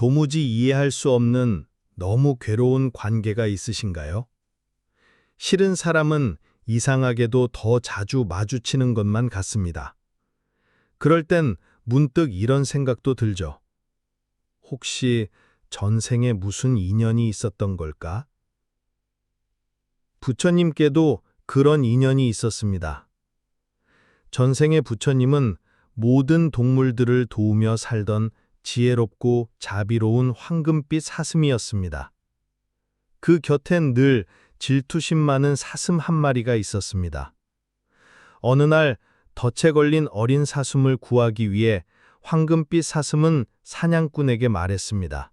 도무지 이해할 수 없는 너무 괴로운 관계가 있으신가요? 싫은 사람은 이상하게도 더 자주 마주치는 것만 같습니다. 그럴 땐 문득 이런 생각도 들죠. 혹시 전생에 무슨 인연이 있었던 걸까? 부처님께도 그런 인연이 있었습니다. 전생의 부처님은 모든 동물들을 도우며 살던 지혜롭고 자비로운 황금빛 사슴이었습니다. 그 곁엔 늘 질투심 많은 사슴 한 마리가 있었습니다. 어느 날 덫에 걸린 어린 사슴을 구하기 위해 황금빛 사슴은 사냥꾼에게 말했습니다.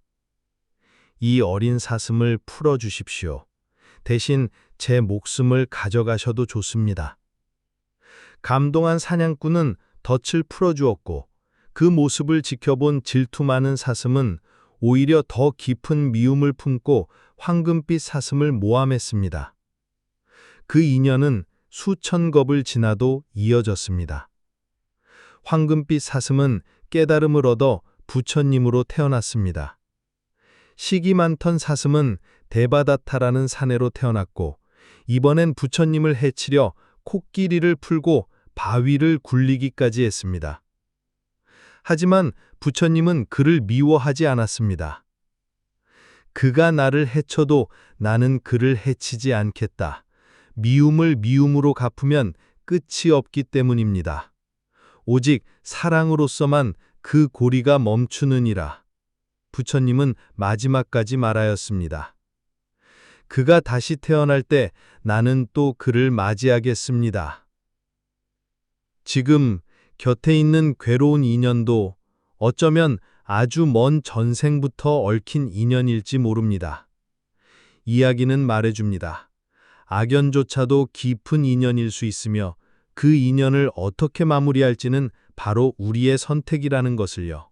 이 어린 사슴을 풀어주십시오. 대신 제 목숨을 가져가셔도 좋습니다. 감동한 사냥꾼은 덫을 풀어주었고 그 모습을 지켜본 질투 많은 사슴은 오히려 더 깊은 미움을 품고 황금빛 사슴을 모함했습니다. 그 인연은 수천 겁을 지나도 이어졌습니다. 황금빛 사슴은 깨달음을 얻어 부처님으로 태어났습니다. 시기 많던 사슴은 대바다타라는 사내로 태어났고 이번엔 부처님을 해치려 코끼리를 풀고 바위를 굴리기까지 했습니다. 하지만 부처님은 그를 미워하지 않았습니다. 그가 나를 해쳐도 나는 그를 해치지 않겠다. 미움을 미움으로 갚으면 끝이 없기 때문입니다. 오직 사랑으로서만 그 고리가 멈추느니라. 부처님은 마지막까지 말하였습니다. 그가 다시 태어날 때 나는 또 그를 맞이하겠습니다. 지금 곁에 있는 괴로운 인연도 어쩌면 아주 먼 전생부터 얽힌 인연일지 모릅니다. 이야기는 말해줍니다. 악연조차도 깊은 인연일 수 있으며 그 인연을 어떻게 마무리할지는 바로 우리의 선택이라는 것을요.